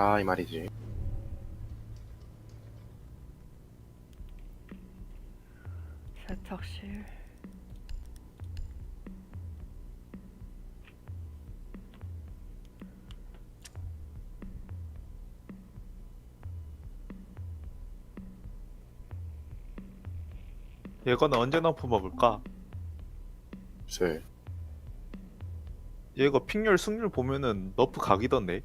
있다 이 말이지. 세탁실. 얘거는 언제 너프 먹을까? 글쎄 얘가 픽률 승률 보면은 너프 각이던데.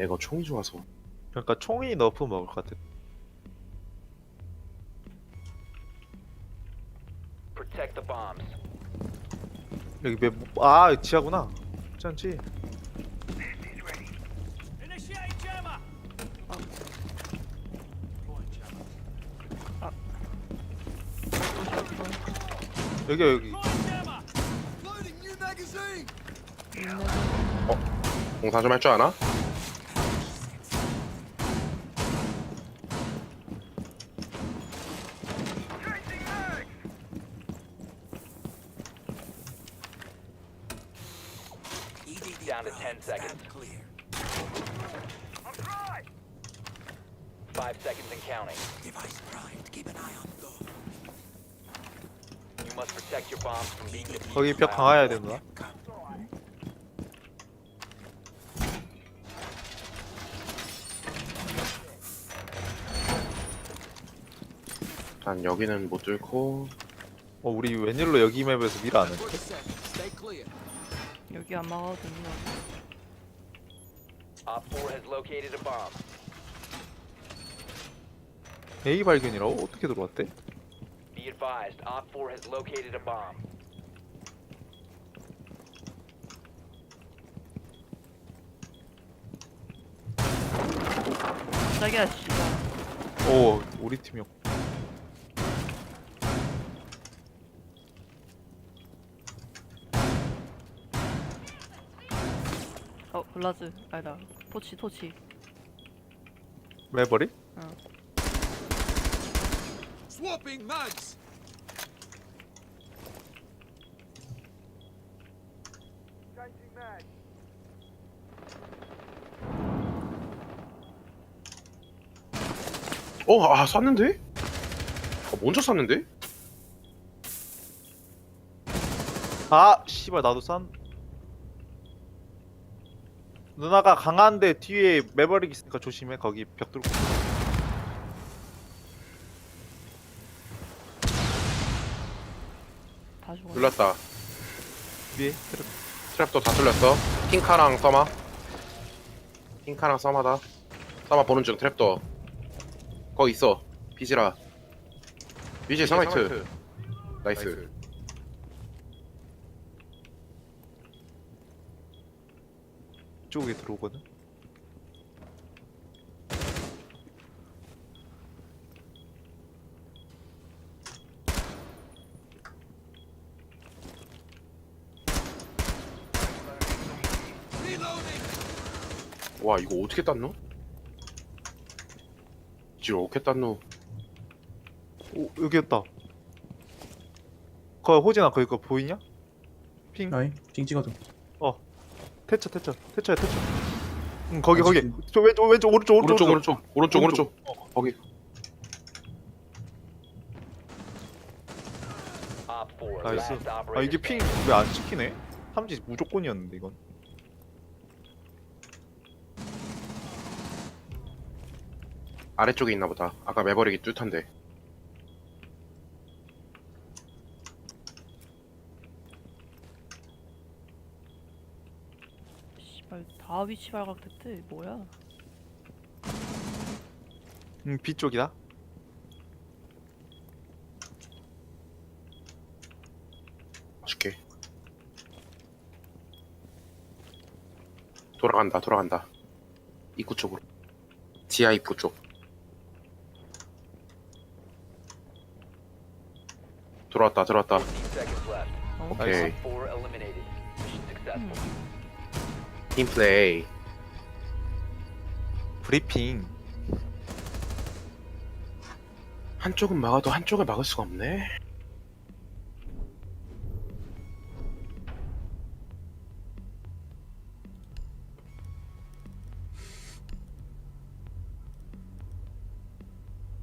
얘가 총이 좋아서 그러니까 총이 너프 먹을 것 같아. Protect the bombs. 여기 맵, 아 지하구나. 괜찮지? 여기 여기 공사 좀 할 줄 아나? Down to 10 seconds. Five seconds and counting. You must protect your bombs from being defused. 거기 벽 강화해야 된다. 일단 여기는 못 뚫고 어 우리 웬일로 여기 맵에서 미라 안 해? 여기 안 막아도 Op 4 has located a bomb. A 발견이라고 어떻게 들어왔대? Be advised, Op 4 has located a bomb. 자기야 씨발. 오 우리 팀이었. 어 블라즈 아니다. 토치 토치. 매버리? Swapping mags! 어, 아, 쐈는데? 아, 먼저 쐈는데? 아 씨발 나도 싼. 누나가 강한데 뒤에 매버릭 있으니까 조심해 거기 벽 뚫고. 다 죽었네. 눌렀다. 위에 트랩. 트랩도 다 뚫렸어. 핑카랑 써마. 핑카랑 써마다. 써마 보는 중 트랩도. 거기 있어. 비지라. 비지 서마이트. 나이스. 이쪽에 들어오거든. 와, 이거 어떻게 땄노? 어떻게 땄노? 오 여기였다. 거 호진아 거기 거 보이냐? 핑. 아이 징 찍어도 태쳐 태쳐 태쳐야 태쳐. 응 거기 아, 거기. 저 왼쪽 왼쪽 오른쪽 오른쪽 오른쪽, 오른쪽, 오른쪽, 오른쪽. 거기. Op 4, 나이스. 아 이게 핑. 왜 안 찍히네? 삼지 무조건이었는데 이건. 아래쪽에 있나 보다. 아까 매버릭이 뚜탄데. 씨발 다 위치 발각됐대. 뭐야? 음 B 쪽이다. 줄게. 돌아간다, 돌아간다. 입구 쪽으로. 지하 입구 쪽. 들어왔다 들어왔다. 오케이. 음. 팀플레이. 브리핑. 한쪽은 막아도 한쪽을 막을 수가 없네.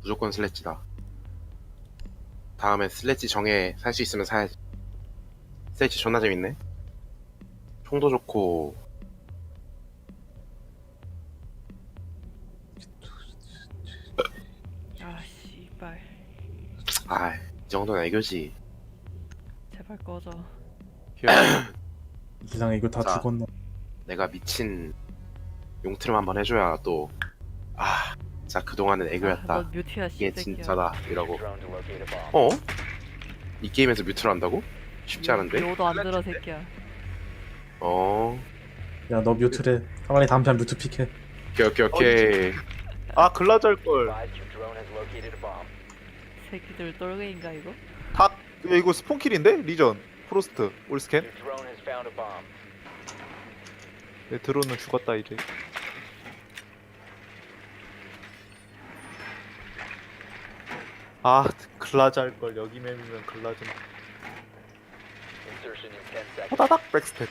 무조건 슬래치다. 다음에 슬래지 정해 살 수 있으면 사야지. 슬래지 존나 재밌네. 총도 좋고 아 씨발 아 이 정도는 애교지. 제발 꺼져 이상해 이거 다 자. 죽었네 내가 미친 용트름 한번 해줘야 또 아, 자 그동안은 아, 애교였다. 넌 뮤트야 이게 씨새끼야 진짜다 bomb. 어? 이 게임에서 뮤트를 한다고? 쉽지 않은데? 요도 안 들어 새끼야 어. 야 너 뮤트래 빨리 다음 편 뮤트 픽해 오케이 오케이 오케이. 아 글라절 걸. 새끼들 똘개인가 이거? 닭. 야, 이거 스폰킬인데? 리전. 프로스트. 올스캔. 내 드론은 죽었다 이제. 아 글라잘 걸 여기 맵이면 글라전. Insertion in 10 seconds. 호다닥 백스텝.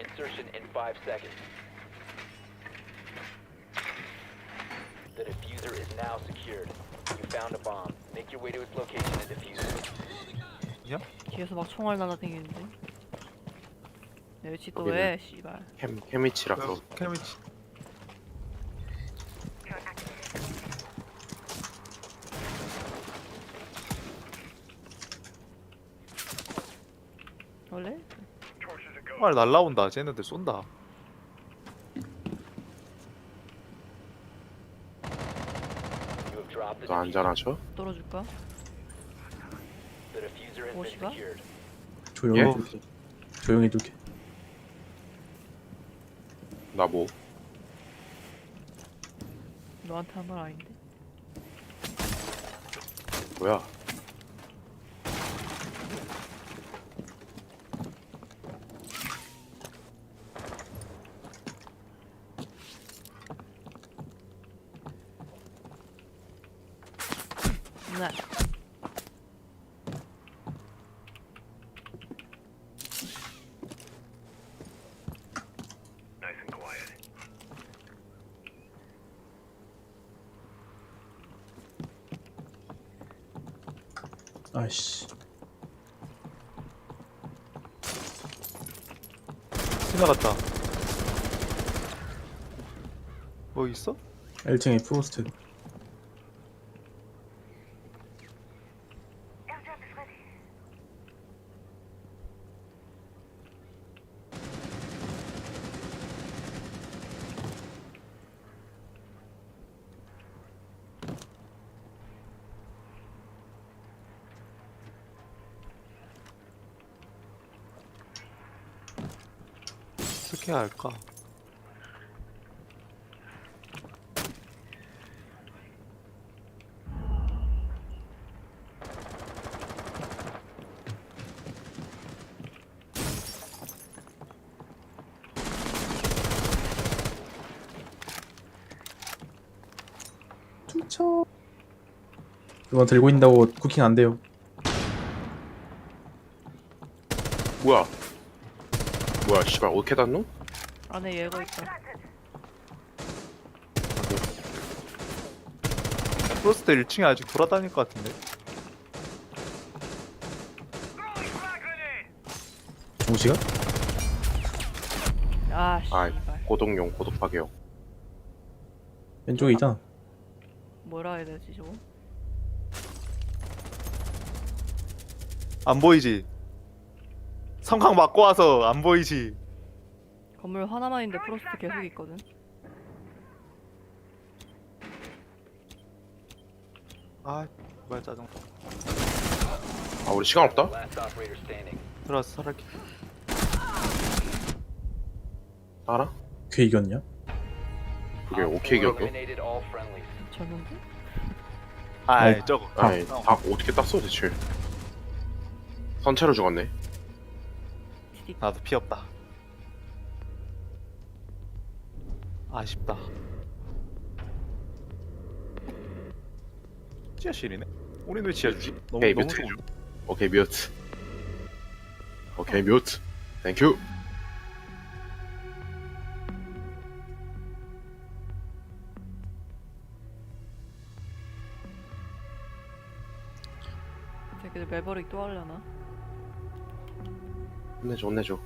Insertion in 5 seconds. The diffuser is now secured. You found a bomb. Make your way to its location and defuse it. 뒤에서 막 총알 날아다니는데 내 위치 또 왜 씨발 캠 캠위치라서. 캐미치. 원래? 정말 날라온다. 쟤네들 쏜다. You have dropped the 너 diffuser. 안전하죠? 떨어줄까? The diffuser has been 무엇이가? secured. 조용히 예? 둘게 조용히 둘게 나 뭐? 너한테 한 말 아닌데 뭐야? 네 아이씨 지나갔다. 뭐 있어? 1층에 프로스트 어떻게 할까? 춤춰 이거 들고 있다고 쿠킹 안 돼요 뭐야? 뭐야? 씨발 어떻게 닿노? 안에 얘가 있다 프로스트 1층에 아직 돌아다닐 것 같은데. 종시가? 아 아, 씨발 고동용 고독파괴용. 왼쪽에 있잖아 뭐라 해야 되지 저거? 안 보이지? 성광 맞고 와서 안 보이지? 건물 하나만 있는데 프로스트 계속 있거든 아, 뭐야 짜증. 아 우리 시간 없다? Last operator standing. 들어와서 살할게. 알아? 걔 이겼냐? 그게 Op 오케이 eliminated all friendlies. 졌는데? 아이 어. 저거. 아니 닭 어떻게 땄어 대체? 선체로 죽었네. 나도 피 없다. 아쉽다. 지하실이네. 우린 왜 지하주지? 오케이, 너무 뮤트. 좋은. 오케이 뮤트 오케이 뮤트 땡큐 매버릭 또 하려나? 내줘 내줘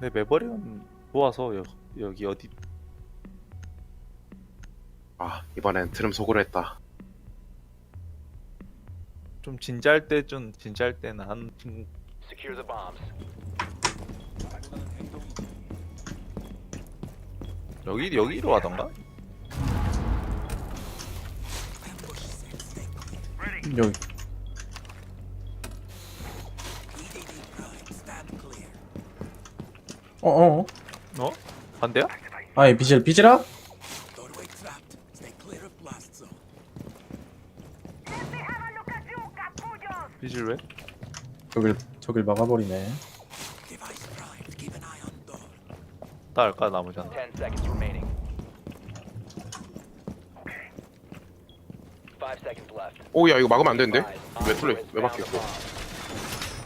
내 메버리온 모아서 여, 여기 어디 아 이번엔 드럼 속으로 했다 좀 진지할 때 좀 진지할 때는 한 음, Secure the bombs. 여기 여기로 하던가? 여기 어어 어? 반대야? 아이 비질 비질아? 비질 왜? 저길 저길 막아버리네. 딸까 나머지 하나 10 seconds remaining. 5 seconds left. 오야 이거 막으면 안 되는데? Five. 왜 has 왜 바뀌었어 bomb.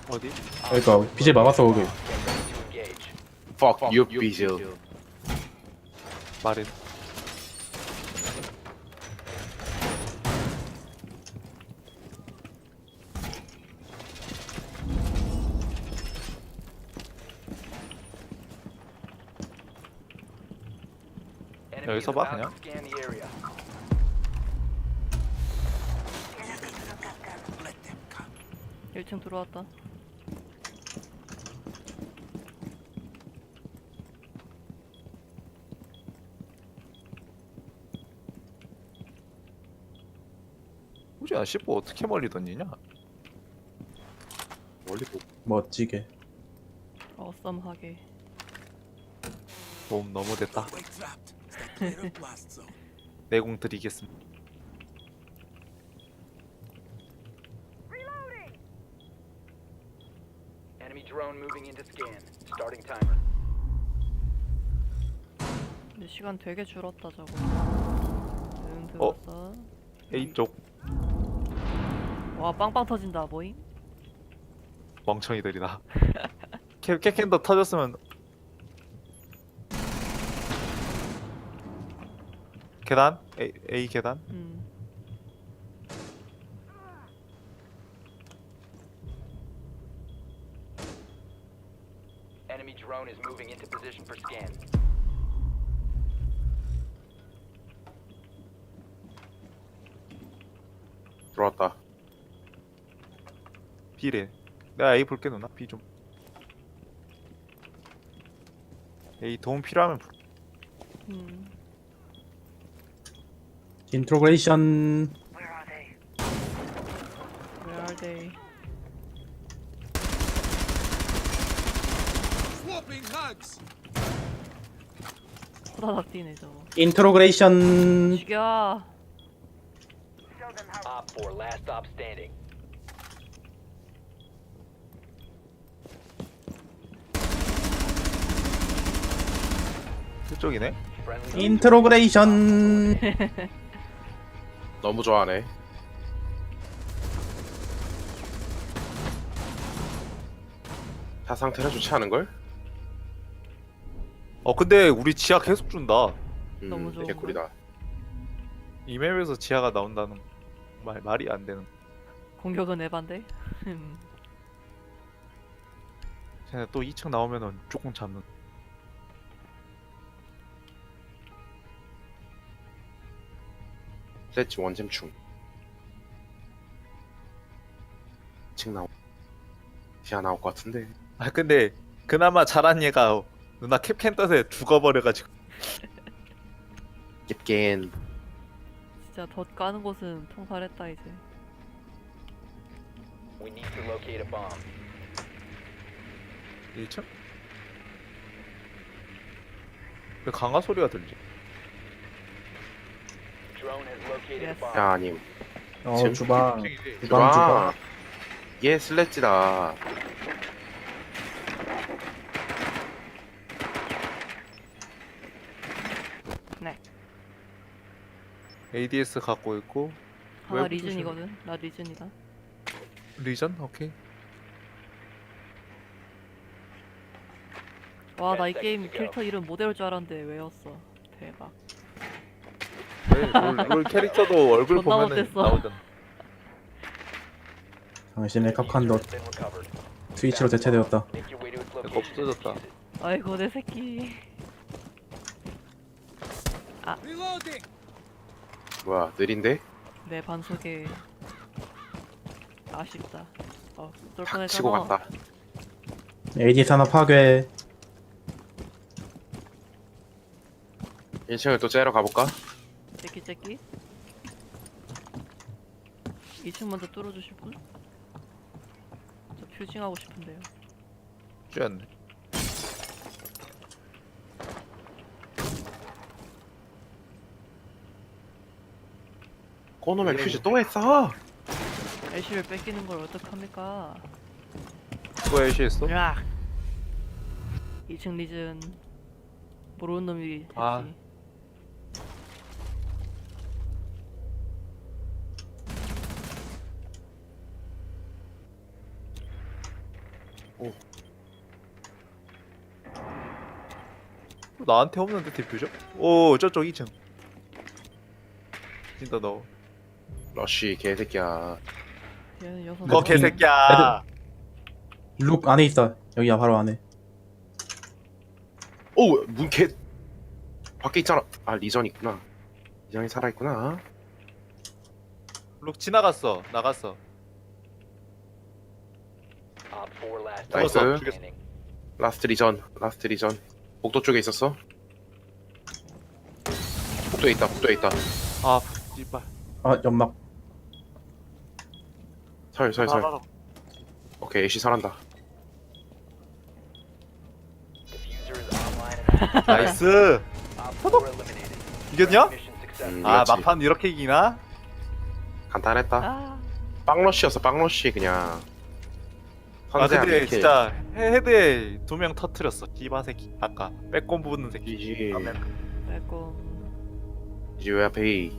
어디? 그러니까 비질 막았어 거기 Get ready to engage. Fuck you 비질 말해 여기서 봐, 그냥. to Scan the area. Let them come. 1층 들어왔다. 나 10호 어떻게 멀리 던지냐? 멀리 보고 멋지게 어썸하게. 도움 너무 됐다 내공 드리겠습니다 Enemy drone moving into scan. Starting timer. 근데 시간 되게 줄었다 저거. 응 들어왔어. A쪽 와 빵빵 터진다 뭐임? 멍청이들이다 캐, 캐캔더 터졌으면 계단? A, A 계단? 음. Enemy drone is moving into position for scan. 들어왔다 B래 내가 A 볼게 누나 B 좀 A 도움 필요하면 부르- 음. 인트로그레이션 Where are they? Swapping mags. 호다닥 뛰네 저거. 인트로그레이션 죽여. Op 4, last stop standing. 그쪽이네 Friendly 인트로그레이션 너무 좋아하네 타 상태가 좋지 않은 걸? 어 근데 우리 지하 계속 준다 음, 너무 좋은걸? 개꿀이다 이 맵에서 지하가 나온다는 말, 말이 안 되는 공격은 에반데. 음. 쟤네 또 2층 나오면은 조금 잡는 세치 원잼충 층 나오 지하 나올 것 같은데 아 근데 그나마 잘한 얘가 누나 캡캔 떠서 죽어버려가지고 깁겐 진짜 덧 까는 곳은 통살했다 이제. We need to locate a bomb. 1층? 왜 강화 소리가 들지? Drone has located a Yes. bomb. 야 아님 어 지금 주방 층이지. 주방 주방 얘 슬래지다 네. ADS 갖고 있고 하나 외부 리즌이거든. 나 리즌이다. 리전? 오케이 와 나 이 게임. 캐릭터 이름 못 외울 줄 알았는데 외웠어. 대박. 네, 롤, 롤 캐릭터도 얼굴 존나 보면은 못했어. 나오잖아 당신의 recovered. 스위치로 대체되었다. 이거 없어졌다. 아이고 내 새끼. Reloading! 뭐야 느린데? 내 반속에 아쉽다. 어, 쏠탁 뻔했잖아. 치고 갔다 AD 산업 파괴. 1층을 또 째러 가볼까? 째끼. 2층 먼저 뚫어주실 분? 저 퓨징하고 싶은데요. 쥐었네. 꼬놈의 퓨즈 또 했어 애쉬를 뺏기는 걸 어떡합니까? 그거 애쉬했어? 야! 2층 리즌 모르는 놈이 했지. 아. 나한테 없는데 디퓨저? 오 저쪽 2층. 진짜 너. 러쉬 개새끼야 얘는 여섯 거 명. 개새끼야. 룩 안에 있어. 여기야 바로 안에. 오! 문개 밖에 있잖아 아 리전 있구나 리전이 살아있구나 룩 지나갔어. 나갔어. Op 4 last. 라스트 리전 라스트 리전 복도 쪽에 있었어 복도에 있다 복도에 있다 아 씨발. 아 연막. 설설설 오케이 애쉬 살한다. 나이스. Op 4 eliminated. 이겼냐? Successful. 음, 아 이겼지. 막판 이렇게 이기나? 간단했다 아, 빵러쉬였어 빵러쉬 그냥 아 근데 이렇게 진짜 헤- 헤드에 두 명 터트렸어. 기바 새끼. 아까 빼꼼 부는 새끼. 아멘. 빼꼼. GG 왜 앞에